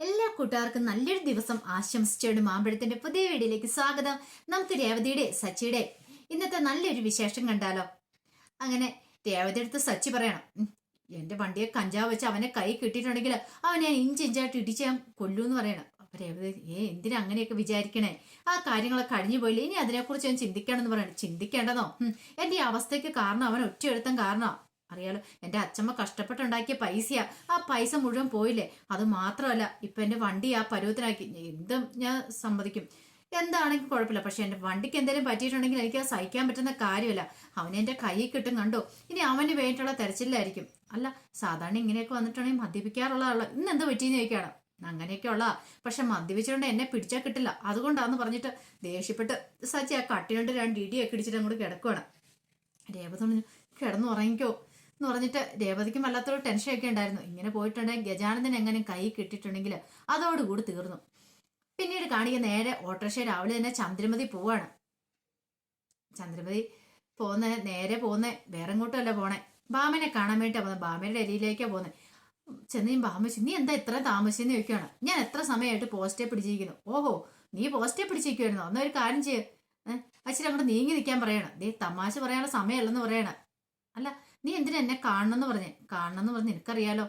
എല്ലാ കൂട്ടുകാർക്കും നല്ലൊരു ദിവസം ആശംസിച്ചോണ്ട് മാമ്പഴത്തിന്റെ പുതിയ വീഡിയോയിലേക്ക് സ്വാഗതം. നമുക്ക് രേവതിയുടെ സച്ചിയുടെ ഇന്നത്തെ നല്ലൊരു വിശേഷം കണ്ടാലോ? അങ്ങനെ രേവതി അടുത്ത് സച്ചി പറയണം എന്റെ വണ്ടിയെ കഞ്ചാവ് വെച്ച് അവനെ കൈ കിട്ടിയിട്ടുണ്ടെങ്കിൽ അവനെ ഞാൻ ഇഞ്ച് ഇഞ്ചായിട്ട് ഇടിച്ച് ഞാൻ കൊല്ലൂന്ന് പറയണം. അപ്പൊ രേവതി ഏ എന്തിനാ അങ്ങനെയൊക്കെ വിചാരിക്കണേ? ആ കാര്യങ്ങളൊക്കെ കഴിഞ്ഞു പോയില്ലേ ഇനി അതിനെക്കുറിച്ച് ഞാൻ ചിന്തിക്കണമെന്ന് പറയണം. ചിന്തിക്കേണ്ടതോ? എന്റെ ഈ അവസ്ഥയ്ക്ക് കാരണം അവൻ ഒറ്റയെടുത്തം കാരണോ അറിയാലോ എന്റെ അച്ഛമ്മ കഷ്ടപ്പെട്ടുണ്ടാക്കിയ പൈസയാ. ആ പൈസ മുഴുവൻ പോയില്ലേ? അത് മാത്രമല്ല ഇപ്പൊ എന്റെ വണ്ടി ആ പരുവത്തിനാക്കി എന്തും ഞാൻ സമ്മതിക്കും? എന്താണെങ്കിലും കുഴപ്പമില്ല. പക്ഷെ എന്റെ വണ്ടിക്ക് എന്തെങ്കിലും പറ്റിയിട്ടുണ്ടെങ്കിൽ എനിക്ക് ആ സഹിക്കാൻ പറ്റുന്ന കാര്യമല്ല. അവനെ എന്റെ കൈ കിട്ടും കണ്ടോ? ഇനി അവന് വേണ്ടിയിട്ടുള്ള തെരച്ചിലായിരിക്കും. അല്ല സാധാരണ ഇങ്ങനെയൊക്കെ വന്നിട്ടുണ്ടെങ്കിൽ മദ്യപിക്കാറുള്ളതാണല്ലോ ഇന്ന് എന്ത് പറ്റിയെന്ന് ചോദിക്കുകയാണ്. അങ്ങനെയൊക്കെ ഉള്ള പക്ഷെ മദ്യപിച്ചുകൊണ്ട് എന്നെ പിടിച്ചാൽ കിട്ടില്ല. അതുകൊണ്ടാന്ന് പറഞ്ഞിട്ട് ദേഷ്യപ്പെട്ട് സച്ചി ആ കട്ടിനുണ്ട് രണ്ട് ഇടിയൊക്കെ ഇടിച്ചിട്ട് അങ്ങോട്ട് കിടക്കുവാണ്. രേവതി കിടന്നു ഉറങ്ങിക്കോ. എന്ന് പറഞ്ഞിട്ട് രേവതിക്കും വല്ലാത്തൊരു ടെൻഷനൊക്കെ ഉണ്ടായിരുന്നു. ഇങ്ങനെ പോയിട്ടുണ്ടെങ്കിൽ ഗജാനന്ദൻ എങ്ങനെ കൈ കിട്ടിയിട്ടുണ്ടെങ്കിൽ അതോടുകൂടി തീർന്നു. പിന്നീട് കാണിക്കുക നേരെ ഓട്ടോറിക്ഷ രാവിലെ തന്നെ ചന്ദ്രമതി പോവാണ്. ചന്ദ്രമതി പോന്നെ നേരെ പോന്നെ വേറെ എങ്ങോട്ടുമല്ല പോണേ. ബാമനെ കാണാൻ വേണ്ടിട്ടാ പോകുന്നത് ബാമയുടെ അരിയിലേക്കാ പോകുന്നത് ചെന്നീ ബാമിച്ചു നീ എന്താ ഇത്ര താമസിച്ചെന്ന് ചോദിക്കുകയാണ് ഞാൻ എത്ര സമയമായിട്ട് പോസ്റ്റേ പിടിച്ചിരിക്കുന്നു. ഓഹോ നീ പോസ്റ്റേ പിടിച്ചിരിക്കുവായിരുന്നു. അന്നൊരു കാര്യം ചെയ്യ്. അച്ഛൻ അങ്ങോട്ട് നീങ്ങി നിൽക്കാൻ പറയണം. ദേ തമാശ പറയാനുള്ള സമയമല്ലെന്ന് പറയണം. അല്ല നീ എന്തിനാ എന്നെ കാണണമെന്ന് പറഞ്ഞേ? കാണണമെന്ന് പറഞ്ഞ് നിനക്കറിയാലോ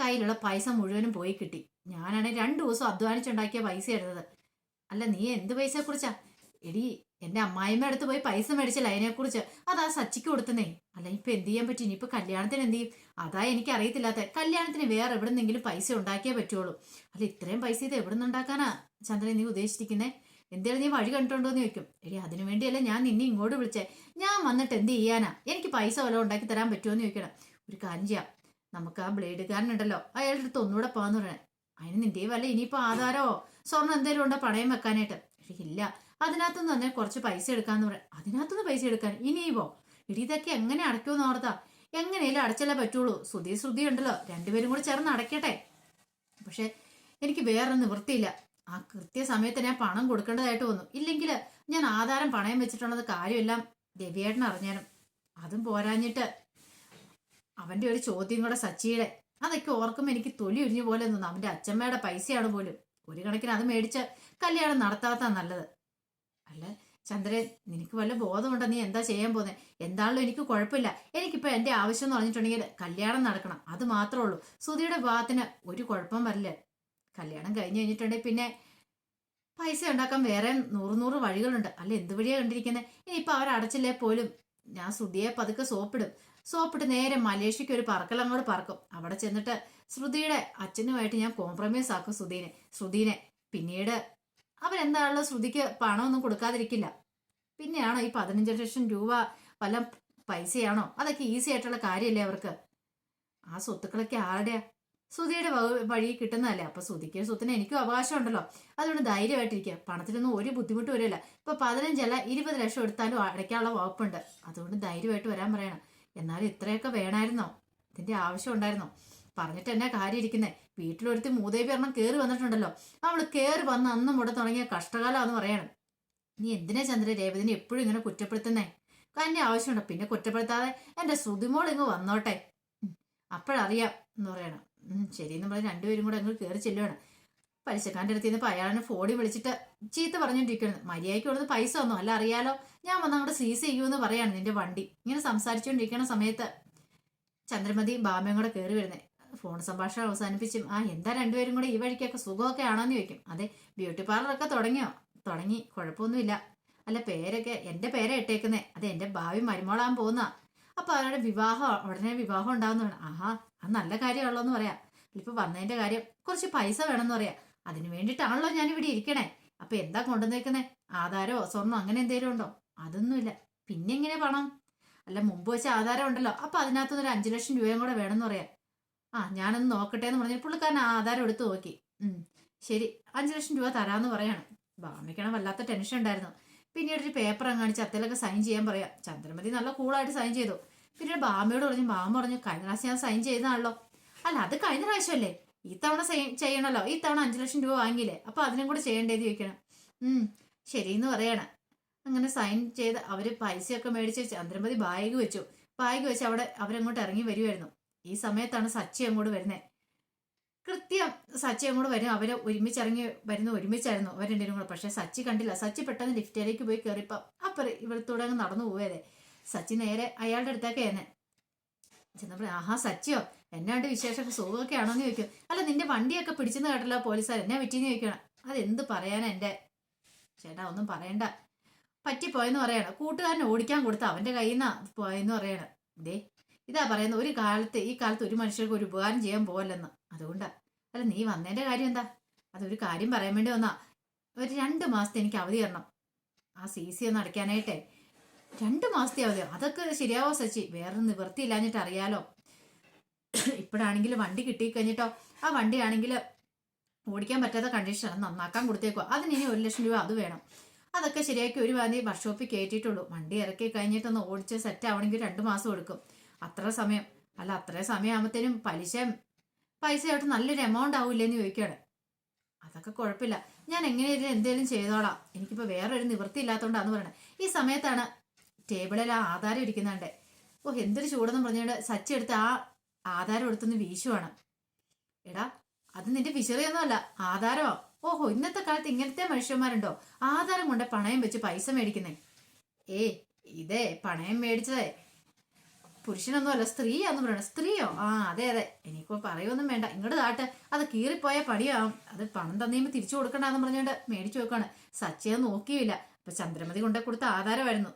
കയ്യിലുള്ള പൈസ മുഴുവനും പോയി കിട്ടി. ഞാനാണെങ്കിൽ രണ്ടു ദിവസം അധ്വാനിച്ചുണ്ടാക്കിയ പൈസ എടുത്തത് അല്ല നീ എന്ത് പൈസ കുറിച്ചാ എടി എന്റെ അമ്മായിമ്മ അടുത്ത് പോയി പൈസ മേടിച്ചില്ല അതിനെക്കുറിച്ച് അതാ സച്ചിക്ക് കൊടുത്തുന്നേ. അല്ല ഇപ്പൊ എന്ത് ചെയ്യാൻ പറ്റും? ഇനിയിപ്പൊ കല്യാണത്തിന് എന്ത് ചെയ്യും? അതാ എനിക്ക് അറിയത്തില്ലാത്ത കല്യാണത്തിന് വേറെ എവിടെ നിന്നെങ്കിലും പൈസ ഉണ്ടാക്കിയേ പറ്റുള്ളൂ. അല്ല ഇത്രയും പൈസ ഇത് എവിടെ നിന്നുണ്ടാക്കാനാ ചന്ദ്രൻ നീ ഉദ്ദേശിച്ചിരിക്കുന്നേ? എന്തേലും നീ വഴി കണ്ടിട്ടുണ്ടോ എന്ന് ചോദിക്കും. എടി അതിനു വേണ്ടിയല്ല ഞാൻ നിന്നെ ഇങ്ങോട്ട് വിളിച്ചേ. ഞാൻ വന്നിട്ട് എന്ത് ചെയ്യാനാ? എനിക്ക് പൈസ വല്ലതും ഉണ്ടാക്കി തരാൻ പറ്റുമോ എന്ന് ചോദിക്കണം. ഒരു കാര്യം ചെയ്യാം. നമുക്ക് ആ ബ്ലേഡുകാരനുണ്ടല്ലോ. അയാളുടെ അടുത്ത് ഒന്നുകൂടെ പോകാന്ന് പറയണേ. അതിന് നിന്റെ വല്ല ഇനിയിപ്പോൾ ആധാരമോ സ്വർണം എന്തെങ്കിലും ഉണ്ടോ പണയം വെക്കാനായിട്ട്? ഇല്ല. അതിനകത്തുനിന്ന് തന്നെ കുറച്ച് പൈസ എടുക്കാന്ന് പറയാം അതിനകത്തുനിന്ന് പൈസ എടുക്കാൻ? ഇനിയിപ്പോ? ഇടി ഇതൊക്കെ എങ്ങനെ അടയ്ക്കുമെന്ന് ഓർത്താ. എങ്ങനെയല്ലേ അടച്ചല്ലേ പറ്റുള്ളൂ. ശ്രുതി ശ്രുതി ഉണ്ടല്ലോ രണ്ടുപേരും കൂടി ചേർന്ന് അടയ്ക്കട്ടെ. പക്ഷെ എനിക്ക് വേറെ നിവൃത്തിയില്ല. ആ കൃത്യസമയത്ത് ഞാൻ പണം കൊടുക്കേണ്ടതായിട്ട് വന്നു. ഇല്ലെങ്കിൽ ഞാൻ ആധാരം പണയം വെച്ചിട്ടുള്ളത് കാര്യമെല്ലാം രവിയേട്ടൻ അറിഞ്ഞാലും അതും പോരാഞ്ഞിട്ട് അവന്റെ ഒരു ചോദ്യം കൂടെ സച്ചിയുടെ. അതൊക്കെ ഓർക്കുമ്പോൾ എനിക്ക് തൊലി ഒരിഞ്ഞു പോലെ തോന്നുന്നു അവന്റെ അച്ഛമ്മയുടെ പൈസയാണ് പോലും. ഒരു കണക്കിന് അത് മേടിച്ച് കല്യാണം നടത്താത്ത നല്ലത്. അല്ല ചന്ദ്രൻ നിനക്ക് വല്ല ബോധമുണ്ടോ? നീ എന്താ ചെയ്യാൻ പോകുന്നത് എന്താണല്ലോ എനിക്ക് കുഴപ്പമില്ല. എനിക്കിപ്പോ എന്റെ ആവശ്യം എന്ന് പറഞ്ഞിട്ടുണ്ടെങ്കിൽ കല്യാണം നടക്കണം. അത് മാത്രമേ ഉള്ളൂ. സുധിയുടെ വിവാഹത്തിന് ഒരു കുഴപ്പം വരില്ല. കല്യാണം കഴിഞ്ഞ് കഴിഞ്ഞിട്ടുണ്ടെങ്കിൽ പിന്നെ പൈസ ഉണ്ടാക്കാൻ വേറെ നൂറ് നൂറ് വഴികളുണ്ട്. അല്ല എന്ത് വഴിയാ കണ്ടിരിക്കുന്നത് ഇനിയിപ്പോ അവരടച്ചില്ലേ പോലും? ഞാൻ ശ്രുതിയെ പതുക്കെ സോപ്പിടും. സോപ്പിട്ട് നേരെ മലേഷ്യക്ക് ഒരു പറക്കൽ അങ്ങോട്ട് പറക്കും. അവിടെ ചെന്നിട്ട് ശ്രുതിയുടെ അച്ഛനുമായിട്ട് ഞാൻ കോംപ്രമൈസ് ആക്കും ശ്രുതിനെ. ശ്രുതിനെ പിന്നീട് അവരെന്താണല്ലോ ശ്രുതിക്ക് പണമൊന്നും കൊടുക്കാതിരിക്കില്ല. പിന്നെയാണോ ഈ പതിനഞ്ച് ലക്ഷം രൂപ വല്ല പൈസയാണോ? അതൊക്കെ ഈസി ആയിട്ടുള്ള കാര്യമല്ലേ അവർക്ക്? ആ സ്വത്തുക്കളൊക്കെ ആരുടെയാ? വക- വഴി കിട്ടുന്നതല്ലേ? അപ്പൊ സുധിക്ക് സ്വത്തിന് എനിക്കും അവകാശമുണ്ടല്ലോ. അതുകൊണ്ട് ധൈര്യമായിട്ടിരിക്കുക. പണത്തിനൊന്നും ഒരു ബുദ്ധിമുട്ട് വരില്ല. ഇപ്പൊ പതിനഞ്ചല്ല ഇരുപത് ലക്ഷം എടുത്താലും അടയ്ക്കാനുള്ള വകുപ്പുണ്ട്. അതുകൊണ്ട് ധൈര്യമായിട്ട് വരാൻ പറയണം. എന്നാലും ഇത്രയൊക്കെ വേണമായിരുന്നോ? ഇതിന്റെ ആവശ്യം ഉണ്ടായിരുന്നോ? പറഞ്ഞിട്ട് എന്നെ കാര്യം ഇരിക്കുന്നേ വീട്ടിലൊരുത്തി മൂതേവി എണ്ണം കയറി വന്നിട്ടുണ്ടല്ലോ. അവൾ കയറി വന്ന് അന്നും മുട തുടങ്ങിയ കഷ്ടകാലമാന്ന് പറയണം. നീ എന്തിനാ ചന്ദ്ര രേവതിനെ എപ്പോഴും ഇങ്ങനെ കുറ്റപ്പെടുത്തുന്നേ? തന്നെ ആവശ്യമുണ്ടോ. പിന്നെ കുറ്റപ്പെടുത്താതെ എന്റെ ശ്രുതിമോൾ ഇങ്ങ് വന്നോട്ടെ. അപ്പോഴറിയാം എന്ന് പറയണം. ശരിയെന്ന് പറഞ്ഞ് രണ്ടുപേരും കൂടെ അങ്ങ് കയറി ചെല്ലുവാണ്. പലിശക്കാരന്റെ അടുത്ത് നിന്ന് അയാളിനെ ഫോണിൽ വിളിച്ചിട്ട് ചീത്ത പറഞ്ഞുകൊണ്ടിരിക്കുന്നത് മര്യാദയ്ക്ക് കൊടുത്ത് പൈസ ഒന്നും അല്ല അറിയാലോ. ഞാൻ വന്ന് അങ്ങോട്ട് സീസ് ചെയ്യുമെന്ന് പറയാണ് നിന്റെ വണ്ടി. ഇങ്ങനെ സംസാരിച്ചുകൊണ്ടിരിക്കുന്ന സമയത്ത് ചന്ദ്രമതി ബാമയും കൂടെ കയറി വരുന്നേ. ഫോൺ സംഭാഷണം അവസാനിപ്പിച്ചും ആ എന്താ രണ്ടുപേരും കൂടെ ഈ വഴിക്കൊക്കെ സുഖമൊക്കെ ആണോന്ന് ചോദിക്കും. അതെ ബ്യൂട്ടി പാർലറൊക്കെ തുടങ്ങിയോ? തുടങ്ങി. കുഴപ്പമൊന്നുമില്ല. അല്ല പേരൊക്കെ എന്റെ പേരെ ഇട്ടേക്കുന്നേ. അത് എന്റെ ഭാവി മരുമോളാൻ പോകുന്ന അപ്പോൾ അവരുടെ വിവാഹം ഉടനെ വിവാഹം ഉണ്ടാകുന്നതാണ് ആഹാ അത് നല്ല എന്ന് പറയാം. ഇപ്പൊ വന്നതിന്റെ കാര്യം കുറച്ച് പൈസ വേണമെന്ന് പറയാം. അതിന് വേണ്ടിയിട്ടാണല്ലോ ഞാൻ ഇവിടെ ഇരിക്കണേ. അപ്പൊ എന്താ കൊണ്ടുവന്നേക്കുന്നേ? ആധാരോ സ്വർണോ അങ്ങനെ എന്തേലും ഉണ്ടോ? അതൊന്നുമില്ല. പിന്നെ എങ്ങനെ പണം? അല്ല മുമ്പ് വെച്ച ആധാരം ഉണ്ടല്ലോ. അപ്പൊ അതിനകത്തുനിന്ന് ഒരു അഞ്ചു ലക്ഷം രൂപയും കൂടെ വേണമെന്ന് പറയാം. ആ ഞാനൊന്ന് നോക്കട്ടെ എന്ന് പറഞ്ഞു പുള്ളിക്കാരൻ ആധാരം എടുത്ത് നോക്കി. ഉം ശരി. അഞ്ചു ലക്ഷം രൂപ തരാന്ന് പറയാണ്. ഭാമിക്കണം വല്ലാത്ത ടെൻഷൻ ഉണ്ടായിരുന്നു. പിന്നീട് ഒരു പേപ്പർ അങ്ങാണിച്ച് അത്തേലൊക്കെ സൈൻ ചെയ്യാൻ പറയാം. ചന്ദ്രമതി നല്ല കൂളായിട്ട് സൈൻ ചെയ്തു. പിന്നീട് ബാമയോട് പറഞ്ഞു ബാമ പറഞ്ഞു കഴിഞ്ഞ പ്രാവശ്യം ഞാൻ സൈൻ ചെയ്തതാണല്ലോ. അല്ല അത് കഴിഞ്ഞ പ്രാവശ്യമല്ലേ. ഈ തവണ സൈൻ ചെയ്യണല്ലോ. ഈ തവണ അഞ്ചു ലക്ഷം രൂപ വാങ്ങിയില്ലേ. അപ്പൊ അതിനും കൂടെ ചെയ്യേണ്ടത് ചോദിക്കണം. ഉം ശരിയെന്ന് പറയണ. അങ്ങനെ സൈൻ ചെയ്ത് അവർ പൈസയൊക്കെ മേടിച്ച് ചന്ദ്രമതി ബാഗ് വെച്ചു. ബാഗ് വെച്ച് അവിടെ അവരങ്ങോട്ട് ഇറങ്ങി വരുമായിരുന്നു ഈ സമയത്താണ് സച്ചി അങ്ങോട്ട് വരുന്നത് കൃത്യം സച്ചി അങ്ങോട്ട് വരും. അവർ ഒരുമിച്ചിറങ്ങി വരുന്ന ഒരുമിച്ചായിരുന്നു. അവർ രണ്ടുപേരും കൂടെ. പക്ഷെ സച്ചി കണ്ടില്ല. സച്ചി പെട്ടെന്ന് ലിഫ്റ്റിലേക്ക് പോയി കയറിയപ്പം അപ്പറ ഇവിടത്തൂടെ അങ്ങ് നടന്നു പോയതേ സച്ചി നേരെ അയാളുടെ അടുത്തേക്ക് എന്നെ ചെന്നപ്പോൾ ആഹാ സച്ചിയോ എന്നാണ്ട് വിശേഷമൊക്കെ സുഖമൊക്കെ ആണോന്ന് ചോദിക്കും. അല്ല നിന്റെ വണ്ടിയൊക്കെ പിടിച്ചെന്ന് കേട്ടല്ലോ പോലീസുകാർ എന്നാ പറ്റിയെന്ന് ചോദിക്കണം അതെന്ത് പറയാനാ എന്റെ ചേട്ടാ ഒന്നും പറയണ്ട. പറ്റിപ്പോയെന്ന് പറയണം. കൂട്ടുകാരനെ ഓടിക്കാൻ കൊടുത്ത അവന്റെ കയ്യിൽ നിന്നാ പോയെന്ന് പറയണം. ദേ ഇതാ പറയുന്നത് ഒരു കാലത്ത് ഈ കാലത്ത് ഒരു മനുഷ്യർക്ക് ഒരു ഉപകാരം ചെയ്യാൻ പോവല്ലെന്ന്. അതുകൊണ്ടാ. അല്ല നീ വന്നതിന്റെ കാര്യം എന്താ? അതൊരു കാര്യം പറയാൻ വേണ്ടി വന്നാ. ഒരു രണ്ട് മാസത്തെ എനിക്ക് അവധി തരണം. ആ സി സി ഒന്ന് അടയ്ക്കാനായിട്ടേ രണ്ട് മാസത്തെ അവധി. അതൊക്കെ ശരിയാവോ സച്ചി? വേറെ നിവൃത്തിയില്ലാഞ്ഞിട്ട് അറിയാലോ. ഇപ്പോഴാണെങ്കിൽ വണ്ടി കിട്ടിക്കഴിഞ്ഞിട്ടോ ആ വണ്ടിയാണെങ്കിൽ ഓടിക്കാൻ പറ്റാത്ത കണ്ടീഷനാണ് നന്നാക്കാൻ കൊടുത്തേക്കോ അതിന് ഇനി ഒരു ലക്ഷം രൂപ അത് വേണം. അതൊക്കെ ശരിയാക്കി ഒരു വാതി വർക്ക്ഷോപ്പിൽ കയറ്റിയിട്ടുള്ളൂ വണ്ടി ഇറക്കി കഴിഞ്ഞിട്ടൊന്ന് ഓടിച്ച് സെറ്റ് ആവണമെങ്കിൽ രണ്ട് മാസം എടുക്കും. അത്ര സമയം. അല്ല അത്രയും സമയമാകുമ്പോഴത്തേനും പലിശ പൈസയായിട്ട് നല്ലൊരു എമൗണ്ട് ആവില്ലെന്ന് ചോദിക്കുകയാണ് അതൊക്കെ കുഴപ്പമില്ല. ഞാൻ എങ്ങനെയായാലും എന്തേലും ചെയ്തോളാം. എനിക്കിപ്പോൾ വേറൊരു നിവൃത്തി ഇല്ലാത്തതുകൊണ്ടാന്ന് പറയണത് ഈ സമയത്താണ് ടേബിളിൽ ആ ആധാരം ഇരിക്കുന്നുണ്ട്. ഓ എന്തൊരു ചൂടെന്ന് പറഞ്ഞുകൊണ്ട് സച്ചി എടുത്ത് ആ ആധാരം എടുത്തൊന്ന് വീശുവാണ്. എടാ അത് നിന്റെ വിശറിയൊന്നുമല്ല ആധാരമോ ഓഹോ ഇന്നത്തെ കാലത്ത് ഇങ്ങനത്തെ മനുഷ്യന്മാരുണ്ടോ? ആധാരം കൊണ്ട് പണയം വെച്ച് പൈസ മേടിക്കുന്നേ. ഏ ഇതേ പണയം മേടിച്ചതേ. പുരുഷനൊന്നും അല്ല സ്ത്രീയാന്ന് പറയണ. സ്ത്രീയോ? ആ അതെ അതെ. എനിക്കിപ്പോ പറയൊന്നും വേണ്ട. ഇങ്ങോട്ട് താട്ട്. അത് കീറിപ്പോയ പടിയാവും അത് പണം തന്നെയുമ്പോൾ തിരിച്ചു കൊടുക്കണ്ടെന്ന് പറഞ്ഞുകൊണ്ട് മേടിച്ചു വെക്കാണ് സച്ചയെ നോക്കിയില്ല. അപ്പൊ ചന്ദ്രമതി കൊണ്ടേ കൊടുത്ത ആധാരമായിരുന്നു.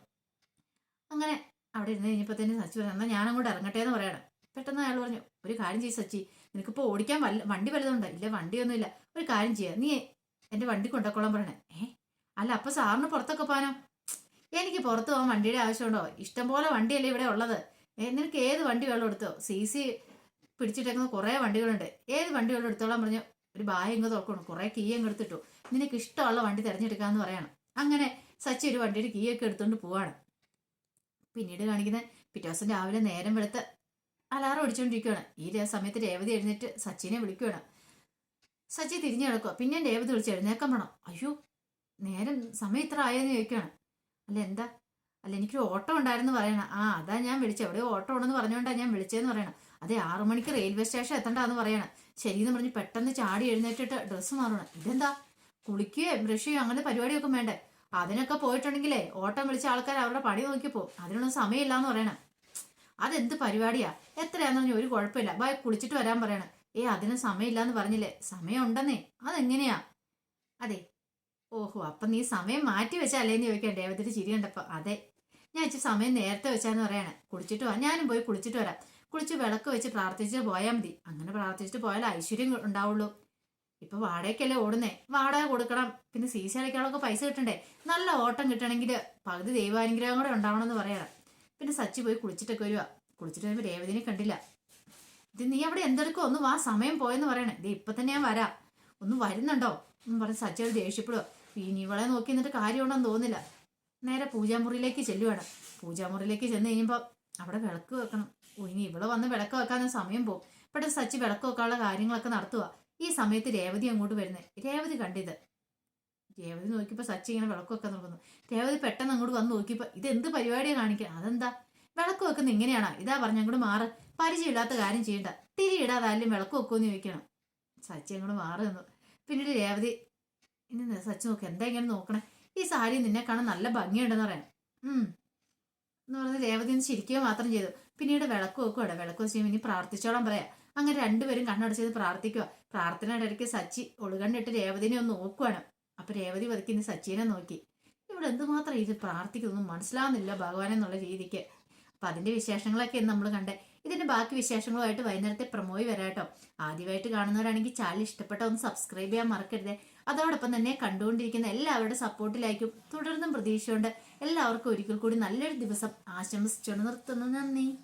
അങ്ങനെ അവിടെ ഇരുന്ന് കഴിഞ്ഞപ്പോൾ തന്നെ സച്ചി പറഞ്ഞു എന്നാൽ ഞാനങ്ങോട്ട് ഇറങ്ങട്ടെ എന്ന് പറയണം. പെട്ടെന്ന് അയാൾ പറഞ്ഞു ഒരു കാര്യം ചെയ്യ് സച്ചി നിനക്കിപ്പോൾ ഓടിക്കാൻ വല്ല വണ്ടി വലുതുണ്ട് ഇല്ല വണ്ടിയൊന്നുമില്ല ഒരു കാര്യം ചെയ്യാം നീ എന്റെ വണ്ടി കൊണ്ടുപോയിക്കോളാൻ പറയണേ. ഏ? അല്ല അപ്പോൾ സാറിന് പുറത്തൊക്കെ പോകാനോ? എനിക്ക് പുറത്ത് പോകാൻ വണ്ടിയുടെ ആവശ്യമുണ്ടോ? ഇഷ്ടംപോലെ വണ്ടിയല്ലേ ഇവിടെ ഉള്ളത്. നിനക്ക് ഏത് വണ്ടി വെള്ളം എടുത്തോ? സി സി പിടിച്ചിട്ടേക്കുന്ന കുറേ വണ്ടികളുണ്ട്. ഏത് വണ്ടി വെള്ളം എടുത്തോളാൻ പറഞ്ഞു. ഒരു ബായ ഇങ്ങ് തുറക്കണം കുറേ കീ അങ്ങ് എടുത്തിട്ടു. നിനക്ക് ഇഷ്ടമുള്ള വണ്ടി തിരഞ്ഞെടുക്കാമെന്ന് പറയണം. അങ്ങനെ സച്ചി ഒരു വണ്ടിയുടെ കീയൊക്കെ എടുത്തുകൊണ്ട് പോവാണ്. പിന്നീട് കാണിക്കുന്നത് പിറ്റേ ദിവസം രാവിലെ നേരം വെളുത്ത് അലാറം അടിച്ചുകൊണ്ടിരിക്കുകയാണ് ഈ സമയത്ത് രേവതി എഴുന്നേറ്റ് സച്ചിനെ വിളിക്കുകയാണ് സച്ചി തിരിഞ്ഞു കിടക്കുക പിന്നെ രേവതി വിളിച്ച് എഴുന്നേക്കാൻ വേണം അയ്യോ നേരം സമയം ഇത്ര ആയെന്ന് ചോദിക്കുകയാണ് അല്ല എന്താ? അല്ല എനിക്കൊരു ഓട്ടോ ഉണ്ടായിരുന്നു പറയണം. ആ അതാ ഞാൻ വിളിച്ചത് എവിടെയോ ഓട്ടോ ഉണ്ടെന്ന് പറഞ്ഞുകൊണ്ടാണ് ഞാൻ വിളിച്ചതെന്ന് പറയണം. അതെ ആറു മണിക്ക് റെയിൽവേ സ്റ്റേഷൻ എത്തണ്ടെന്ന് പറയണം. എന്ന് പറഞ്ഞ് പെട്ടെന്ന് ചാടി എഴുന്നേറ്റിട്ട് ഡ്രസ്സ് മാറണം. ഇതെന്താ? കുളിക്കുകയോ ബ്രഷ് ചെയ്യുകയോ അങ്ങനെ പരിപാടിയൊക്കെ വേണ്ടേ. അതിനൊക്കെ പോയിട്ടുണ്ടെങ്കിലേ ഓട്ടം വിളിച്ച ആൾക്കാർ അവരുടെ പണി നോക്കിപ്പോ അതിനൊന്നും സമയമില്ല എന്ന് പറയണം. അതെന്ത് പരിപാടിയാ? എത്രയാന്ന് പറഞ്ഞാൽ ഒരു കുഴപ്പമില്ല. ബൈ കുളിച്ചിട്ട് വരാൻ പറയണം. ഏ അതിന് സമയമില്ല എന്ന് പറഞ്ഞില്ലേ? സമയം ഉണ്ടെന്നേ അതെങ്ങനെയാ? അതെ. ഓഹോ അപ്പൊ നീ സമയം മാറ്റി വെച്ചാലേന്ന് ചോദിക്കാം ദേവത്തിന്റെ ചിരി കണ്ടപ്പോ. അതെ. ഞാൻ ഇച്ചിരി സമയം നേരത്തെ വെച്ചാന്ന് പറയണേ. കുളിച്ചിട്ട് വാ. ഞാനും പോയി കുളിച്ചിട്ട് വരാം. കുളിച്ച് വിളക്ക് വെച്ച് പ്രാർത്ഥിച്ചിട്ട് പോയാൽ മതി. അങ്ങനെ പ്രാർത്ഥിച്ചിട്ട് പോയാൽ ഐശ്വര്യം ഉണ്ടാവുള്ളൂ. ഇപ്പൊ വാടകയ്ക്കല്ലേ ഓടുന്നേ? വാടക കൊടുക്കണം. പിന്നെ സി സി അടയ്ക്കാളൊക്കെ പൈസ കിട്ടണ്ടേ? നല്ല ഓട്ടം കിട്ടണമെങ്കിൽ പകുതി ദൈവാനുഗ്രഹം കൂടെ ഉണ്ടാവണമെന്ന് പറയണം. പിന്നെ സച്ചി പോയി കുളിച്ചിട്ടൊക്കെ വരുവാ. കുളിച്ചിട്ട് വരുമ്പോൾ രേവതിനെ കണ്ടില്ല. ഇത് നീ അവിടെ എന്തെടുക്കോ ഒന്ന് വാ സമയം പോയെന്ന് പറയണേ. ഇത് ഇപ്പൊ തന്നെ ഞാൻ വരാം. ഒന്ന് വരുന്നുണ്ടോ? എന്ന് പറഞ്ഞ് സച്ചി ഒരു ദേഷ്യപ്പെടുക ഇനി ഇവളെ നോക്കി നിന്നിട്ട് കാര്യമുണ്ടെന്ന് തോന്നില്ല നേരെ പൂജാമുറിയിലേക്ക് ചെല്ലുവാണ്. പൂജാമുറിയിലേക്ക് ചെന്ന് കഴിയുമ്പോൾ അവിടെ വിളക്ക് വെക്കണം. ഇനി ഇവിടെ വന്ന് വിളക്ക് വെക്കാൻ സമയം പോകും. പെട്ടെന്ന് സച്ചി വിളക്ക് വെക്കാനുള്ള കാര്യങ്ങളൊക്കെ നടത്തുക ഈ സമയത്ത് രേവതി അങ്ങോട്ട് വരുന്നത് രേവതി കണ്ടിത്. രേവതി നോക്കിയപ്പോൾ സച്ചി ഇങ്ങനെ വിളക്കൊക്കെ നോക്കുന്നു. രേവതി പെട്ടെന്ന് അങ്ങോട്ട് വന്ന് നോക്കിയപ്പോൾ ഇത് എന്ത് പരിപാടിയാണ് കാണിക്കുക അതെന്താ? വിളക്ക് വെക്കുന്ന ഇങ്ങനെയാണോ? ഇതാ പറഞ്ഞ അങ്ങോട്ട് മാറ്. പരിചയമില്ലാത്ത കാര്യം ചെയ്യണ്ട. തിരി ഇടാതെ ആരും വിളക്ക് വെക്കുമെന്ന് ചോദിക്കണം. സച്ചി അങ്ങോട്ട് മാറി നിന്നു. പിന്നീട് രേവതി ഇനി സച്ചി നോക്കി എന്താ ഇങ്ങനെ നോക്കണേ? ഈ സാരി നിന്നെ കാണാൻ നല്ല ഭംഗിയുണ്ടെന്ന് പറയാം. എന്ന് പറഞ്ഞ് രേവതി ഒന്ന് ചിരിക്കുക മാത്രം ചെയ്തു. പിന്നീട് വിളക്ക് വെക്കുവാടെ വിളക്ക് വെച്ച് ഇനി പ്രാർത്ഥിച്ചോളാൻ പറയാം. അങ്ങനെ രണ്ടുപേരും കണ്ണടച്ചത് പ്രാർത്ഥിക്കുക പ്രാർത്ഥനയുടെ ഇടയ്ക്ക് സച്ചി ഒളുകണ്ടിട്ട് രേവതിനെ ഒന്ന് നോക്കുവാണ്. അപ്പൊ രേവതി പതുക്കി സച്ചിനെ നോക്കി. ഇവിടെ എന്തുമാത്രം ഇത് പ്രാർത്ഥിക്കുന്നൊന്നും മനസ്സിലാവുന്നില്ല ഭഗവാൻ എന്നുള്ള രീതിക്ക്. അപ്പൊ അതിന്റെ വിശേഷങ്ങളൊക്കെ നമ്മൾ കണ്ടേ. ഇതിന്റെ ബാക്കി വിശേഷങ്ങളുമായിട്ട് വൈകുന്നേരത്തെ പ്രമോയി വരാട്ടോ ആദ്യമായിട്ട് കാണുന്നവരാണെങ്കിൽ ചാനൽ ഇഷ്ടപ്പെട്ട ഒന്ന് സബ്സ്ക്രൈബ് ചെയ്യാൻ മറക്കരുത്. അതോടൊപ്പം തന്നെ കണ്ടുകൊണ്ടിരിക്കുന്ന എല്ലാവരുടെ സപ്പോർട്ടിലായിരിക്കും തുടർന്നും പ്രതീക്ഷയുണ്ട്. എല്ലാവർക്കും ഒരിക്കൽ കൂടി നല്ലൊരു ദിവസം ആശംസിച്ചുകൊണ്ട് നിർത്തുന്നു. നന്ദി.